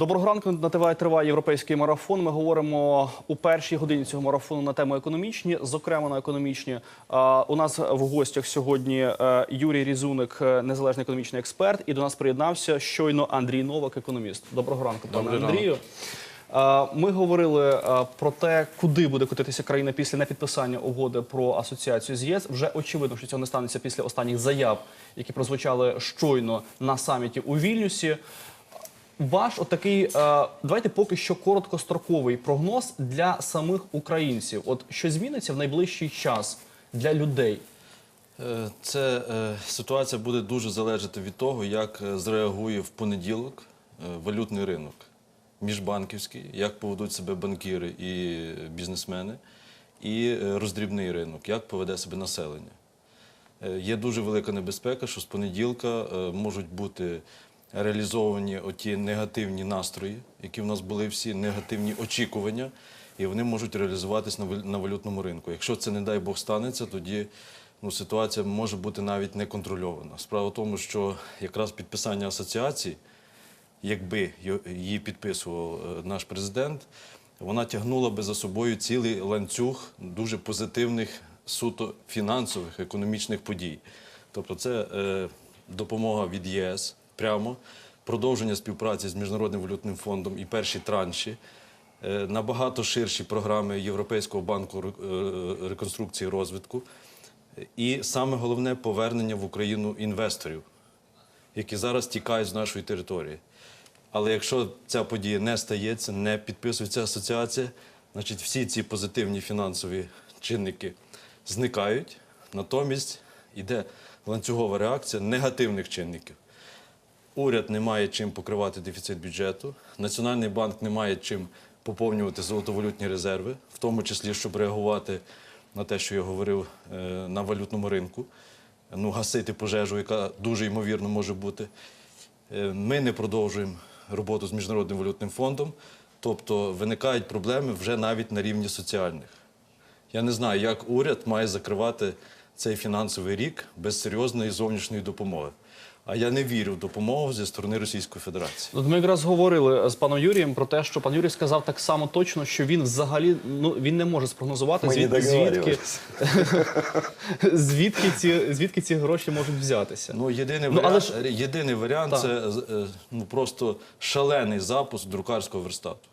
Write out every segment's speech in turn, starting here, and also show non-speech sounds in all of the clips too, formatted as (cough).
Доброго ранку. На ТВ триває європейський марафон. Ми говоримо у першій годині цього марафону на тему економічні, зокрема на економічні. У нас в гостях сьогодні е, Юрій Різуник, е, незалежний економічний експерт, і до нас приєднався щойно Андрій Новак, економіст. Доброго ранку, пане Андрію. Ми говорили е, про те, куди буде котитися країна після непідписання угоди про асоціацію з ЄС. Вже очевидно, що цього не станеться після останніх заяв, які прозвучали щойно на саміті у Вільнюсі. Ваш отакий, е, давайте поки що короткостроковий прогноз для самих українців. От що зміниться в найближчий час для людей? Е, Це е, ситуація буде дуже залежати від того, як е, зреагує в понеділок е, валютний ринок міжбанківський, як поведуть себе банкіри і бізнесмени, і роздрібний ринок, як поведе себе населення. Є дуже велика небезпека, що з понеділка можуть бути реалізовані оті негативні настрої, які в нас були всі, негативні очікування, і вони можуть реалізуватись на вал- валютному ринку. Якщо це, не дай Бог, станеться, тоді ну, ситуація може бути навіть неконтрольована. Справа в тому, що якраз підписання асоціації, якби її підписував е, наш президент, вона тягнула би за собою цілий ланцюг дуже позитивних, суто фінансових, економічних подій. Тобто, це е, допомога від ЄС прямо, продовження співпраці з Міжнародним валютним фондом і перші транші. е, Набагато ширші програми Європейського банку е, реконструкції і розвитку. І саме головне повернення в Україну інвесторів, які зараз тікають з нашої території. Але якщо ця подія не стається, не підписується асоціація, значить всі ці позитивні фінансові чинники зникають. Натомість йде ланцюгова реакція негативних чинників. Уряд не має чим покривати дефіцит бюджету, Національний банк не має чим поповнювати золотовалютні резерви, в тому числі, щоб реагувати на те, що я говорив е, на валютному ринку, ну, гасити пожежу, яка дуже ймовірно може бути. Е, Ми не продовжуємо роботу з Міжнародним валютним фондом, тобто виникають проблеми вже навіть на рівні соціальних. Я не знаю, як уряд має закривати цей фінансовий рік без серйозної зовнішньої допомоги. А я не вірю в допомогу зі сторони Російської Федерації. От ми якраз говорили з паном Юрієм про те, що пан Юрій сказав так само точно, що він взагалі ну він не може спрогнозувати Ми не звідки, звідки (laughs) ці звідки ці гроші можуть взятися. Ну, єдиний Ну, але варіант, єдиний варіант Так. це е, ну, просто шалений запуск друкарського верстату.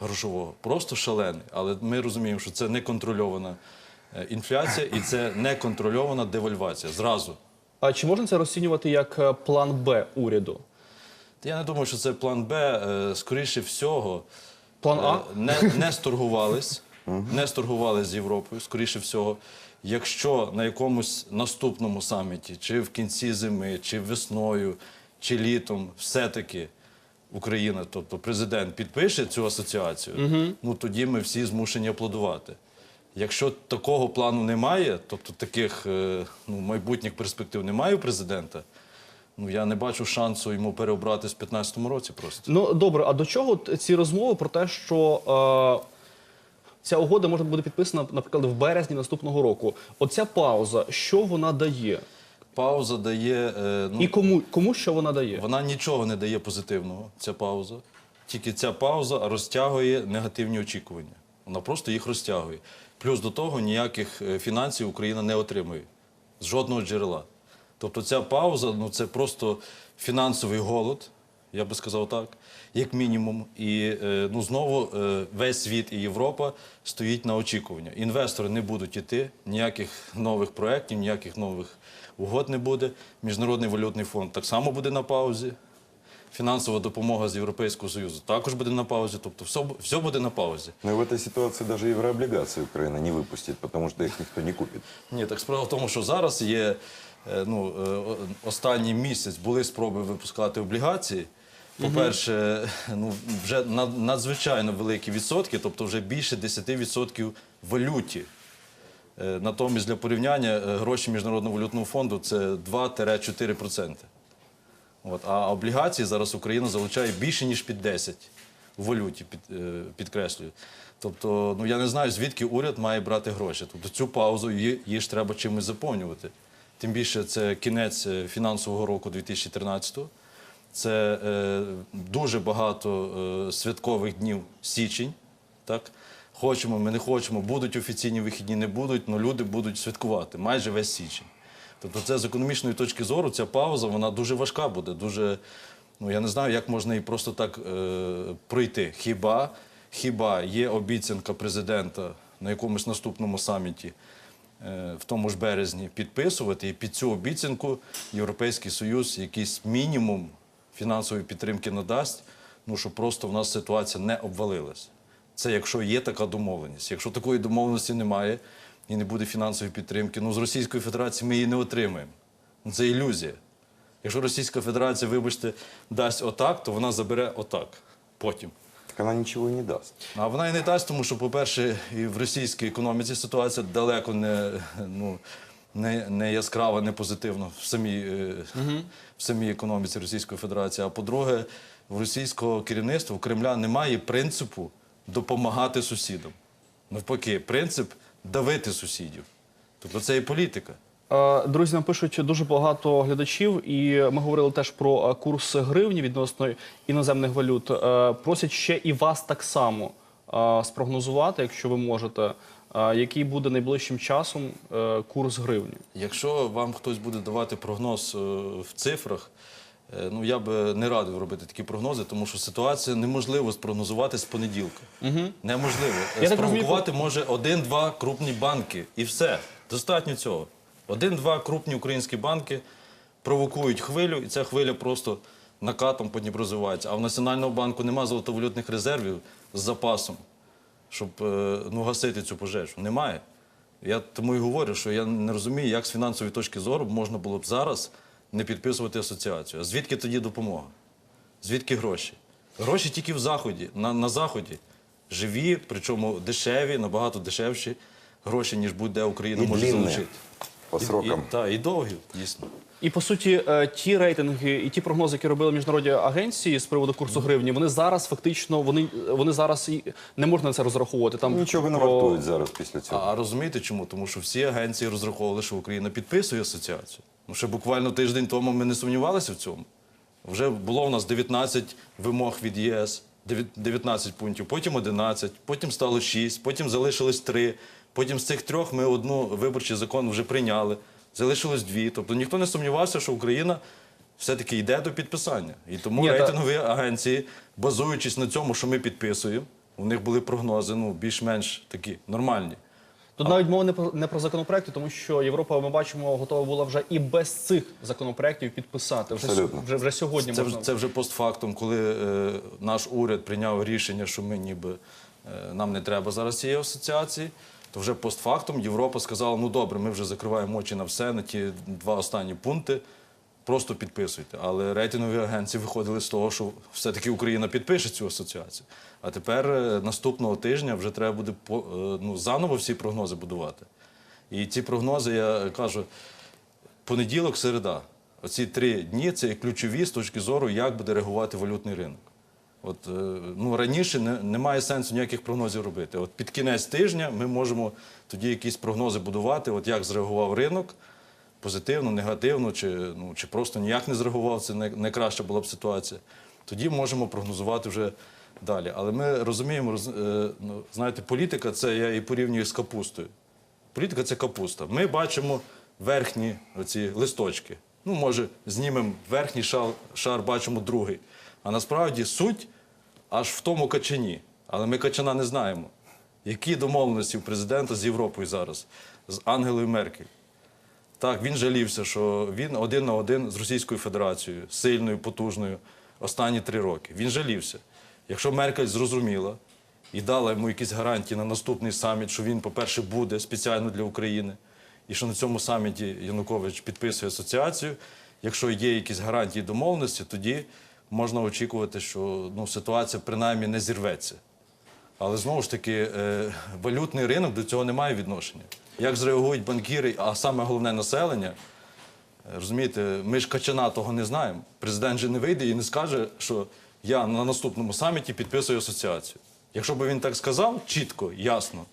Грошового. Просто шалений. Але ми розуміємо, що це неконтрольована е, інфляція і це неконтрольована девальвація. Зразу. А чи можна це розцінювати як е, план Б уряду? Я не думаю, що це план Б. Е, Скоріше всього, План А? Е, не, (laughs) не сторгувались, не сторгувались з Європою, скоріше всього. Якщо на якомусь наступному саміті, чи в кінці зими, чи весною, чи літом, все-таки Україна, тобто президент, підпише цю асоціацію, ну тоді ми всі змушені аплодувати. Якщо такого плану немає, тобто таких е, ну, майбутніх перспектив немає у президента, ну я не бачу шансу йому переобратись в 2015 році просто. Ну добре, а до чого ці розмови про те, що е, ця угода може бути підписана, наприклад, в березні наступного року? Оця пауза, що вона дає? Пауза дає. е, ну, І кому, кому що вона дає? Вона нічого не дає позитивного, ця пауза. Тільки ця пауза розтягує негативні очікування. Вона просто їх розтягує. Плюс до того ніяких е, фінансів Україна не отримує з жодного джерела. Тобто ця пауза ну, це просто фінансовий голод, я би сказав так, як мінімум. І е, ну, знову е, весь світ і Європа стоїть на очікування. Інвестори не будуть йти, ніяких нових проєктів, ніяких нових угод не буде. Міжнародний валютний фонд так само буде на паузі. Фінансова допомога з Європейського Союзу також буде на паузі. Тобто все, все буде на паузі. Но и в этой ситуации даже еврооблигации Украина не выпустит, потому что их никто не купит. Ні, так справа в тому, що зараз є е, ну, е, останній місяць були спроби випускати облігації. По-перше, (laughs) ну, вже надзвичайно великі відсотки, тобто вже більше 10% валюті. Е, Натомість для порівняння гроші Міжнародного валютного фонду це 2-4%. От, а облігації зараз Україна залучає більше, ніж під 10 в валюті, під, е, підкреслюю.Тобто, ну я не знаю, звідки уряд має брати гроші. Тобто цю паузу її, її ж треба чимось заповнювати. Тим більше це кінець е, фінансового року 2013-го. це е, дуже багато е, святкових днів січень. Так? Хочемо, ми не хочемо, будуть офіційні вихідні, не будуть, але люди будуть святкувати майже весь січень. Тобто, це з економічної точки зору, ця пауза вона дуже важка буде. Дуже, ну я не знаю, як можна її просто так е, пройти. Хіба, хіба є обіцянка президента на якомусь наступному саміті е, в тому ж березні підписувати, і під цю обіцянку Європейський Союз якийсь мінімум фінансової підтримки надасть, ну щоб просто в нас ситуація не обвалилась. Це якщо є така домовленість. Якщо такої домовленості немає і не буде фінансової підтримки, ну з Російської Федерації ми її не отримаємо. Ну, Це ілюзія. Якщо Російська Федерація, вибачте, дасть отак, то вона забере отак потім. Так она ничего и не даст. А вона і не дасть, тому що, по-перше, і в російській економіці ситуація далеко не, ну, не, не яскрава, не позитивна в самій, е, в самій економіці Російської Федерації. А по-друге, в російського керівництва, у Кремля немає принципу допомагати сусідам. Навпаки, принцип давити сусідів. Тобто це і політика. Е, Друзі, нам пишуть дуже багато глядачів, і ми говорили теж про е, курс гривні відносно іноземних валют. Е, Просять ще і вас так само спрогнозувати, якщо ви можете, який буде найближчим часом курс гривні. Якщо вам хтось буде давати прогноз в цифрах, ну я би не радив робити такі прогнози, тому що ситуацію неможливо спрогнозувати з понеділка. Неможливо. Е, Я так Спровокувати може один-два крупні банки, і все. Достатньо цього. Один-два крупні українські банки провокують хвилю, і ця хвиля просто накатом потім розвивається. А в Національного банку немає золотовалютних резервів з запасом, щоб е, ну, гасити цю пожежу. Немає. Я тому і говорю, що я не розумію, як з фінансової точки зору можна було б зараз не підписувати асоціацію. А звідки тоді допомога? Звідки гроші? Гроші тільки в Заході, на, на Заході. Живі, причому дешеві, набагато дешевші гроші, ніж будь-де Україна І може залучити. по срокам. І, та, і довгі, дійсно. І по суті, е, ті рейтинги і ті прогнози, які робили міжнародні агенції з приводу курсу гривні, вони зараз фактично вони, вони зараз і не можна на це розраховувати. Там Нічого не про- вартують зараз після цього. а розумієте чому? Тому що всі агенції розраховували, що Україна підписує асоціацію. Ну, ще буквально тиждень тому ми не сумнівалися в цьому. Вже було в нас 19 вимог від ЄС, 9 19 пунктів, потім 11, потім стало 6, потім залишилось 3. Потім з цих трьох ми одну виборчий закон вже прийняли, залишилось дві. Тобто ніхто не сумнівався, що Україна все-таки йде до підписання. І тому Ні, та- агенції, базуючись на цьому, що ми підписуємо, у них були прогнози ну, більш-менш такі нормальні. Тут навіть мова не про не про законопроекти, тому що Європа, ми бачимо, готова була вже і без цих законопроектів підписати. Вже, вже, вже сьогодні Це, можна. це вже постфактум, коли е, наш уряд прийняв рішення, що ми ніби е, нам не треба зараз цієї асоціації. То вже постфактум Європа сказала: ну добре, ми вже закриваємо очі на все, на ті два останні пункти. Просто підписуйте. Але рейтингові агенції виходили з того, що все-таки Україна підпише цю асоціацію. А тепер е, наступного тижня вже треба буде е, ну, заново всі прогнози будувати. І ці прогнози, я кажу, понеділок, середа. Оці три дні це ключові з точки зору, як буде реагувати валютний ринок. От е, ну раніше не, немає сенсу ніяких прогнозів робити. От під кінець тижня ми можемо тоді якісь прогнози будувати, от як зреагував ринок, позитивно, негативно, чи, ну, чи просто ніяк не зреагував, це най- найкраща була б ситуація. Тоді можемо прогнозувати вже далі. Але ми розуміємо, роз, е, ну, знаєте, політика це я і порівнюю з капустою. Політика це капуста. Ми бачимо верхні оці листочки. Ну, може, знімемо верхній шар, шар, бачимо другий. А насправді суть аж в тому качані. Але ми качана не знаємо. Які домовленості у президента з Європою зараз, з Ангелою Меркель? Так, він жалівся, що він один на один з Російською Федерацією, сильною, потужною, останні три роки. Він жалівся. Якщо Меркель зрозуміла і дала йому якісь гарантії на наступний саміт, що він, по-перше, буде спеціально для України, і що на цьому саміті Янукович підписує асоціацію. Якщо є якісь гарантії домовленості, тоді можна очікувати, що ну, ситуація принаймні не зірветься. Але знову ж таки, е, валютний ринок до цього не має відношення. Як зреагують банкіри, а саме головне населення, розумієте, ми ж качана того не знаємо. Президент же не вийде і не скаже, що я на наступному саміті підписую асоціацію. Якщо б він так сказав чітко, ясно,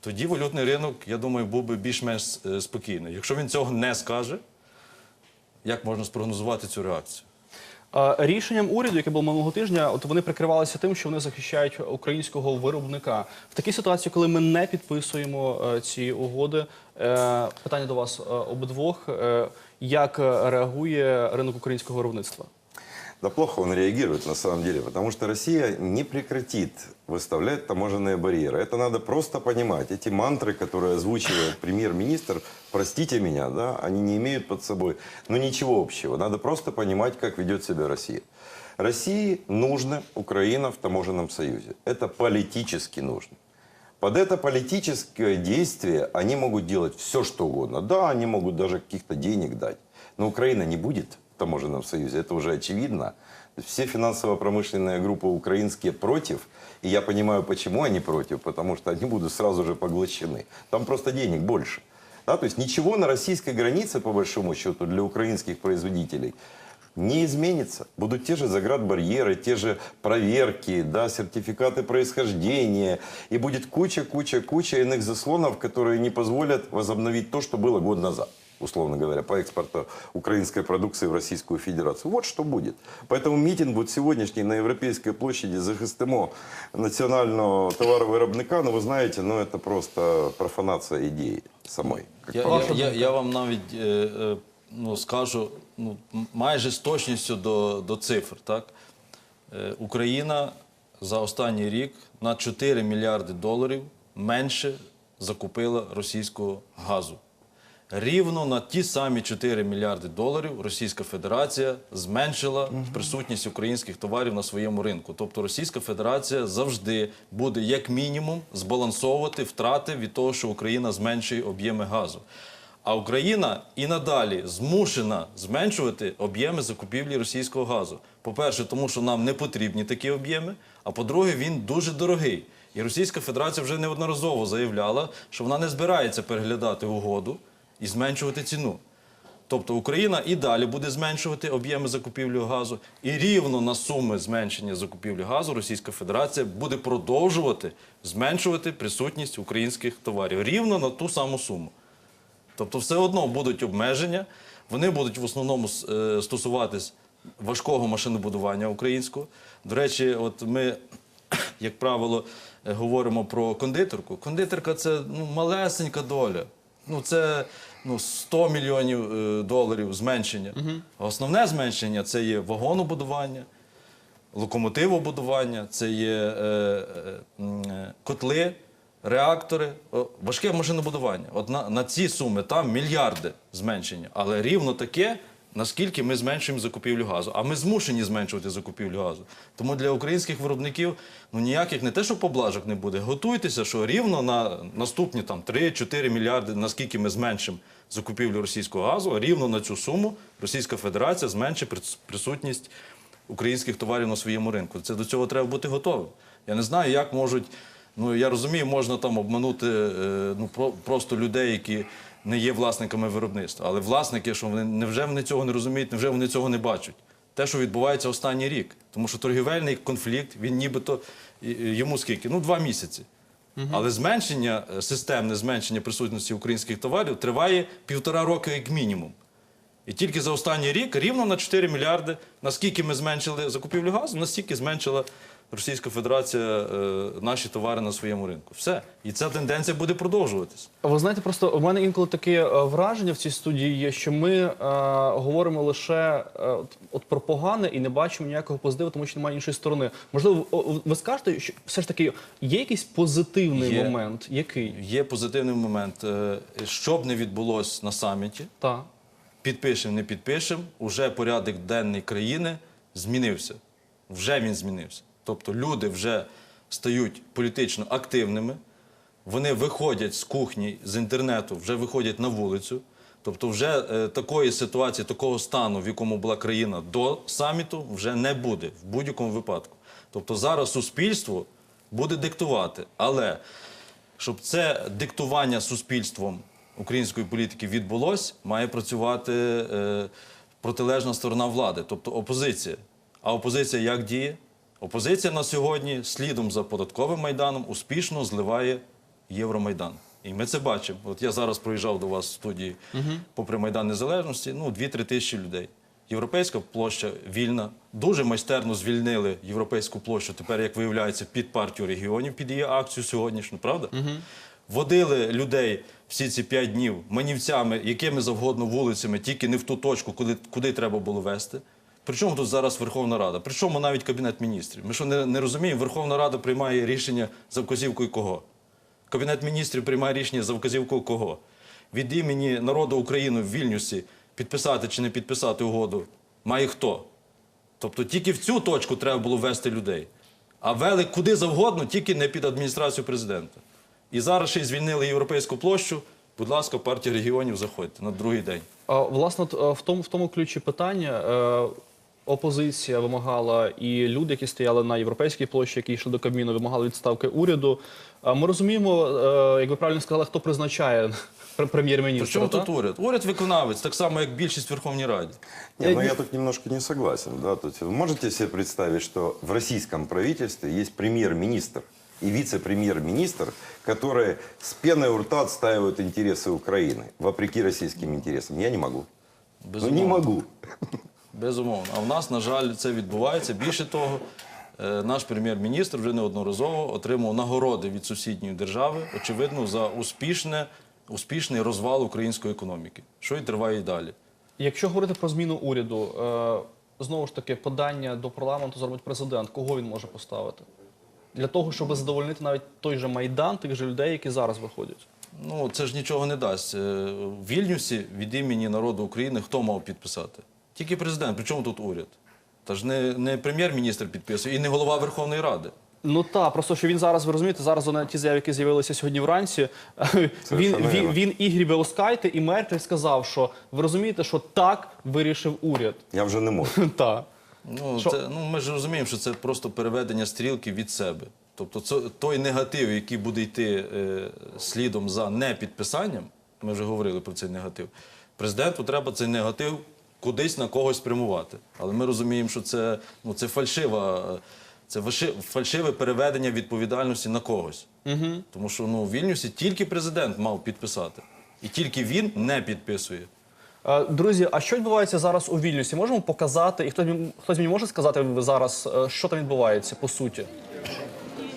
тоді валютний ринок, я думаю, був би більш-менш е, спокійний. Якщо він цього не скаже, як можна спрогнозувати цю реакцію? Рішенням уряду, яке було минулого тижня, от вони прикривалися тим, що вони захищають українського виробника. В такій ситуації, коли ми не підписуємо е, ці угоди, е, питання до вас е, обидвох: як реагує ринок українського виробництва? Да плохо он реагирует на самом деле, потому что Россия не прекратит выставлять таможенные барьеры. Это надо просто понимать. Эти мантры, которые озвучивает премьер-министр, простите меня, да, они не имеют под собой ну, ничего общего. Надо просто понимать, как ведет себя Россия. России нужна Украина в таможенном союзе. Это политически нужно. Под это политическое действие они могут делать все, что угодно. Да, они могут даже каких-то денег дать. Но Украина не будет таможенном союзе, это уже очевидно. Все финансово-промышленные группы украинские против. И я понимаю, почему они против. Потому что они будут сразу же поглощены. Там просто денег больше. Да, то есть ничего на российской границе, по большому счету, для украинских производителей не изменится. Будут те же заградбарьеры, те же проверки, да, сертификаты происхождения. И будет куча-куча-куча иных заслонов, которые не позволят возобновить то, что было год назад условно говоря, по экспорту украинской продукции в Российскую Федерацию. Вот что будет. Поэтому митинг вот сегодняшний на Европейской площади захистимо национального товаровиробника, ну вы знаете, ну это просто профанация идеи самой. как Я, по я, мне. Ваша я, думка? я вам навіть е, е, ну, скажу ну, м- майже з точністю до, до цифр. Так? Е, Україна за останній рік на 4 мільярди доларів менше закупила російського газу. Рівно на ті самі 4 мільярди доларів Російська Федерація зменшила присутність українських товарів на своєму ринку. Тобто Російська Федерація завжди буде як мінімум збалансовувати втрати від того, що Україна зменшує об'єми газу. А Україна і надалі змушена зменшувати об'єми закупівлі російського газу. По-перше, тому що нам не потрібні такі об'єми. А по-друге, він дуже дорогий. І Російська Федерація вже неодноразово заявляла, що вона не збирається переглядати угоду і зменшувати ціну. Тобто Україна і далі буде зменшувати об'єми закупівлі газу, і рівно на суми зменшення закупівлі газу Російська Федерація буде продовжувати зменшувати присутність українських товарів рівно на ту саму суму. Тобто, все одно будуть обмеження, вони будуть в основному е, стосуватись важкого машинобудування українського. До речі, от ми, (clears throat) як правило, е, говоримо про кондитерку. Кондитерка це ну, малесенька доля. Ну, це ну, 100 мільйонів е, доларів зменшення. Угу. основне зменшення це є вагонобудування, локомотивобудування, це є е, е, е, котли, реактори, о, важке машинобудування. От на, на ці суми там мільярди зменшення, але рівно таке. Наскільки ми зменшуємо закупівлю газу, а ми змушені зменшувати закупівлю газу. Тому для українських виробників ну ніяких не те, що поблажок не буде. Готуйтеся, що рівно на наступні там 3-4 мільярди, наскільки ми зменшимо закупівлю російського газу, рівно на цю суму Російська Федерація зменшить присутність українських товарів на своєму ринку. Це до цього треба бути готовим. Я не знаю, як можуть. Ну я розумію, можна там обманути е, ну про, просто людей, які не є власниками виробництва. Але власники, що вони невже вони цього не розуміють, невже вони цього не бачать? Те, що відбувається останній рік, тому що торгівельний конфлікт, він нібито йому скільки? Ну, два місяці. Але зменшення, е, системне зменшення присутності українських товарів триває півтора роки як мінімум. І тільки за останній рік рівно на 4 мільярди, наскільки ми зменшили закупівлю газу, настільки зменшила Російська Федерація е, наші товари на своєму ринку. Все. І ця тенденція буде продовжуватись. Ви знаєте, просто у мене інколи таке е, враження в цій студії є, що ми е, говоримо лише е, от, про погане і не бачимо ніякого позитиву, тому що немає іншої сторони. Можливо, ви скажете, що все ж таки є якийсь позитивний Є. момент, який Є позитивний момент. Е, Що б не відбулося на саміті, підпишемо, не підпишемо, уже порядок денний країни змінився. Вже він змінився. Тобто люди вже стають політично активними, вони виходять з кухні, з інтернету, вже виходять на вулицю. Тобто, вже е, такої ситуації, такого стану, в якому була країна до саміту, вже не буде в будь-якому випадку. Тобто зараз суспільство буде диктувати. Але щоб це диктування суспільством української політики відбулось, має працювати е, протилежна сторона влади, тобто опозиція. А опозиція як діє? Опозиція на сьогодні слідом за податковим майданом успішно зливає Євромайдан. І ми це бачимо. От я зараз проїжджав до вас в студії попри Майдан Незалежності, ну, 2-3 тисячі людей. Європейська площа вільна. Дуже майстерно звільнили європейську площу. Тепер, як виявляється, під партію регіонів, під її акцію сьогоднішню, правда? Водили людей всі ці п'ять днів манівцями, якими завгодно вулицями, тільки не в ту точку, куди, куди треба було вести. Причому тут зараз Верховна Рада? Причому навіть Кабінет міністрів. Ми що не, не розуміємо, Верховна Рада приймає рішення за вказівкою кого? Кабінет міністрів приймає рішення за вказівкою кого? Від імені народу України в Вільнюсі підписати чи не підписати угоду має хто? Тобто тільки в цю точку треба було ввести людей. А вели куди завгодно, тільки не під адміністрацію президента. І зараз ще й звільнили європейську площу. Будь ласка, партія регіонів заходьте на другий день. Власне, е, в тому, в тому ключі питання. е, Опозиція вимагала, і люди, які стояли на європейській площі, які йшли до Кабміну, вимагали відставки уряду. А Ми розуміємо, е, як ви правильно сказали, хто призначає пр- (laughs) При прем'єр-міністра. чому так? тут уряд? Уряд виконавець, так само, як більшість в Верховній Раді. Не, ну я тут немножко не согласен. Да? То есть вы можете себе представить, что в российском правительстве есть премьер-министр и вице-премьер-министр, которые с пеной у рта отстаивают интересы Украины, вопреки российским интересам? Я не могу. Ну, не Безумовно. могу. Безумовно. А в нас, на жаль, це відбувається. Більше того, е, наш прем'єр-міністр вже неодноразово отримав нагороди від сусідньої держави, очевидно, за успішне, успішний розвал української економіки, що і триває і далі. Якщо говорити про зміну уряду, е, знову ж таки, подання до парламенту зробить президент. Кого він може поставити? Для того, щоб задовольнити навіть той же майдан, тих же людей, які зараз виходять. Ну, це ж нічого не дасть. Е, В Вільнюсі від імені народу України хто мав підписати? Тільки президент. Причому тут уряд? Та ж не, не прем'єр-міністр підписує і не голова Верховної Ради. Ну так, просто що він зараз, ви розумієте, зараз на ті заяви, які з'явилися сьогодні вранці, (laughs) він, він, він Ігрі Белоскайте і Меркель сказав, що ви розумієте, що так вирішив уряд. Я уже не можу. (laughs) Так. Ну, це, ну, ми ж розуміємо, що це просто переведення стрілки від себе. Тобто це, той негатив, який буде йти е, слідом за непідписанням, ми вже говорили про цей негатив, президенту треба цей негатив кудись на когось спрямувати. Але ми розуміємо, що це, ну, це фальшива. Це фальши- фальшиве переведення відповідальності на когось. Угу. Тому що ну, в Вільнюсі тільки президент мав підписати. І тільки він не підписує. Е, Друзі, а що відбувається зараз у Вільнюсі? Можемо показати, і хтось, мені- хтось мені може сказати зараз, е, що там відбувається по суті?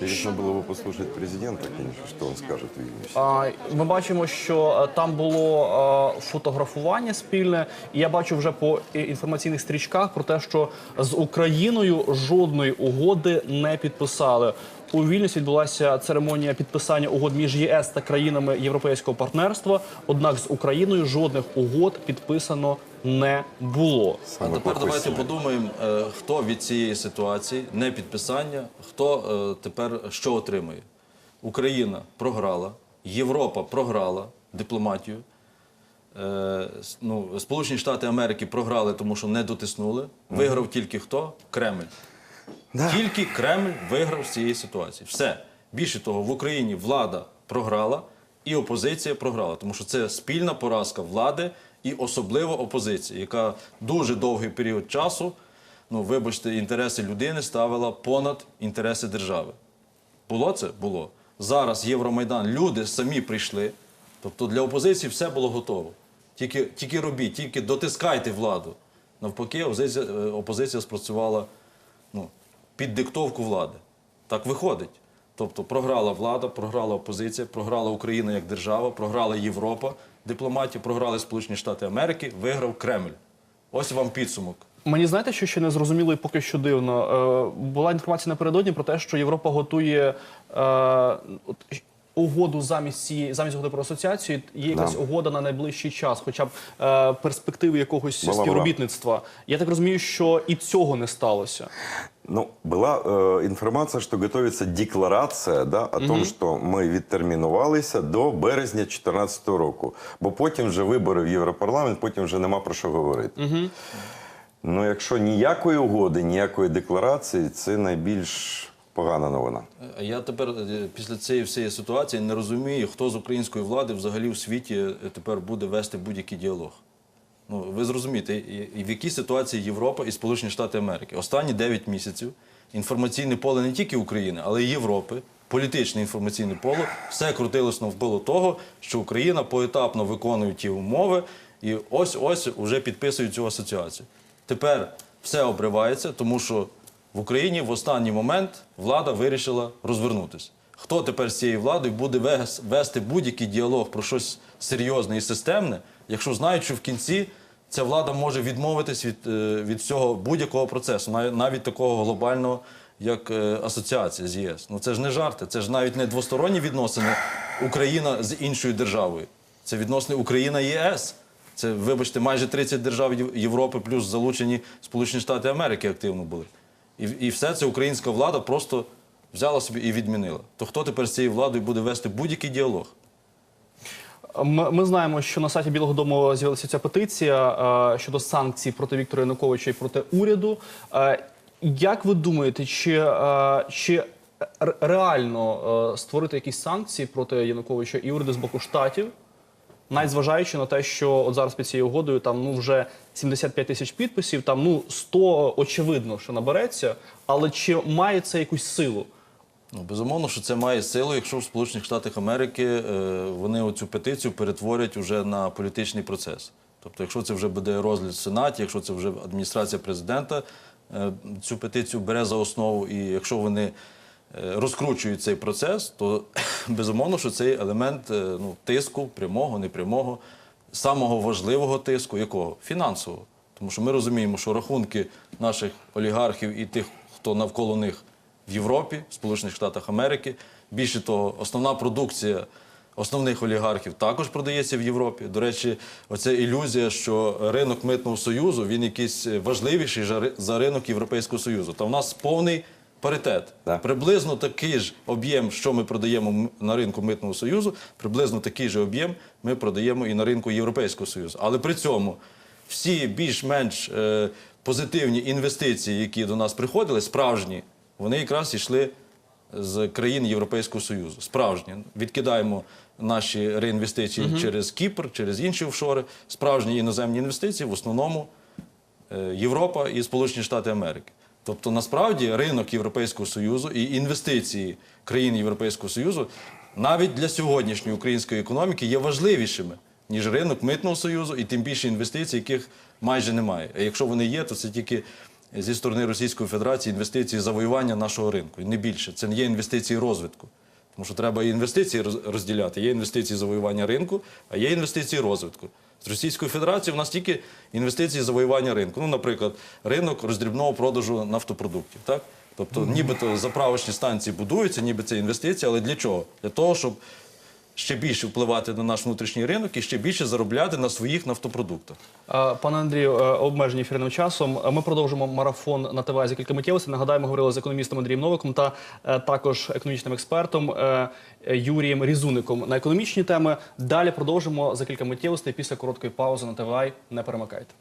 Интересно было бы послушать президента, конечно, что он скажет в Вильнюсе. А, Ми бачимо, що е, там було е, фотографування спільне, і я бачу вже по інформаційних стрічках про те, що з Україною жодної угоди не підписали. У Вільнюсі відбулася церемонія підписання угод між ЄС та країнами Європейського партнерства. Однак з Україною жодних угод підписано не було. А тепер давайте подумаємо, е, хто від цієї ситуації, не підписання, хто е, тепер що отримує. Україна програла, Європа програла дипломатію. Е, ну, Сполучені Штати Америки програли, тому що не дотиснули. Виграв тільки хто? Кремль. Тільки Кремль виграв з цієї ситуації. Все. Більше того, в Україні влада програла і опозиція програла, тому що це спільна поразка влади і особливо опозиції, яка дуже довгий період часу, ну вибачте, інтереси людини ставила понад інтереси держави. Було це? Було. Зараз Євромайдан, люди самі прийшли. Тобто для опозиції все було готово. Тільки, тільки робіть, тільки дотискайте владу. Навпаки, опозиція, е, опозиція спрацювала ну, під диктовку влади. Так виходить. Тобто програла влада, програла опозиція, програла Україна як держава, програла Європа, дипломатію, програли Сполучені Штати Америки, виграв Кремль. Ось вам підсумок. Мені знаєте, що ще не зрозуміло і поки що дивно. Е, була інформація напередодні про те, що Європа готує е, от, угоду замість цієї замість угоди про асоціацію. Є якась Да. угода на найближчий час, хоча б е, перспективи якогось Була, була. співробітництва. Я так розумію, що і цього не сталося. Ну, была э, информація, що готується декларація да, о том, що ми відтермінувалися до березня 2014 року. Бо потім вже вибори в Європарламент, потім вже нема про що говорити. Ну, якщо ніякої угоди, ніякої декларації, це найбільш погана новина. А Я тепер е, після цієї всієї ситуації не розумію, хто з української влади взагалі у світі е, тепер буде вести будь-який діалог. Ну, ви зрозумієте, в якій ситуації Європа і Сполучені Штати Америки. Останні 9 місяців інформаційне поле не тільки України, але й Європи, політичне інформаційне поле, все крутилось навколо того, що Україна поетапно виконує ті умови, і ось-ось вже підписують цю асоціацію. Тепер все обривається, тому що в Україні в останній момент влада вирішила розвернутися. Хто тепер з цією владою буде вес- вести будь-який діалог про щось серйозне і системне, якщо знають, що в кінці ця влада може відмовитись від, е, від всього будь-якого процесу, навіть такого глобального, як е, асоціація з ЄС. Ну це ж не жарти, це ж навіть не двосторонні відносини Україна з іншою державою. Це відносини Україна-ЄС. Це, вибачте, майже 30 держав Європи, плюс залучені Сполучені Штати Америки активно були. І, і все це українська влада просто взяла собі і відмінила. То хто тепер з цією владою буде вести будь-який діалог? Ми, знаємо, що на сайті Білого Дому з'явилася ця петиція е, щодо санкцій проти Віктора Януковича і проти уряду. Е, як ви думаєте, чи, е, чи реально створити якісь санкції проти Януковича і уряду з боку штатів? Навіть зважаючи на те, що от зараз під цією угодою там ну вже 75 тисяч підписів, там ну 100 очевидно, що набереться, але чи має це якусь силу? Ну, безумовно, що це має силу, якщо в Сполучених Штатах Америки е, вони оцю петицію перетворять уже на політичний процес. Тобто, якщо це вже буде розгляд в Сенаті, якщо це вже адміністрація президента е, цю петицію бере за основу, і якщо вони е, розкручують цей процес, то (coughs) безумовно, що цей елемент ну, тиску, прямого, непрямого, самого важливого тиску, якого? Фінансового. Тому що ми розуміємо, що рахунки наших олігархів і тих, хто навколо них в Європі, в Сполучених Штатах Америки. Більше того, основна продукція основних олігархів також продається в Європі. До речі, оця ілюзія, що ринок митного союзу він якийсь важливіший за ринок Європейського Союзу. Та в нас повний паритет. Да. Приблизно такий ж об'єм, що ми продаємо на ринку митного союзу, приблизно такий же об'єм ми продаємо і на ринку Європейського Союзу. Але при цьому всі більш-менш е, позитивні інвестиції, які до нас приходили, справжні, вони якраз йшли з країн Європейського Союзу. Справжні. Відкидаємо наші реінвестиції через Кіпр, через інші офшори. Справжні іноземні інвестиції в основному е, Європа і Сполучені Штати Америки. Тобто, насправді, ринок Європейського Союзу і інвестиції країн Європейського Союзу навіть для сьогоднішньої української економіки є важливішими, ніж ринок митного союзу, і тим більше інвестицій, яких майже немає. А якщо вони є, то це тільки зі сторони Російської Федерації інвестиції завоювання нашого ринку. І не більше. Це не є інвестиції розвитку. Тому що треба і інвестиції розділяти. Є інвестиції завоювання ринку, а є інвестиції розвитку. З Російською Федерацією в нас тільки інвестиції завоювання ринку. Ну, наприклад, ринок роздрібного продажу нафтопродуктів. Так? Тобто, нібито заправочні станції будуються, ніби це інвестиції, але для чого? Для того, щоб ще більше впливати на наш внутрішній ринок і ще більше заробляти на своїх нафтопродуктах. Пане Андрію, е, обмежені ефірним часом. Е, Ми продовжимо марафон на ТВ за кілька миттєвостей. Нагадаю, ми говорили з економістом Андрієм Новиком та е, також економічним експертом Юрієм Різуником на економічні теми. Далі продовжимо за кілька миттєвостей після короткої паузи на ТВ. Не перемикайте.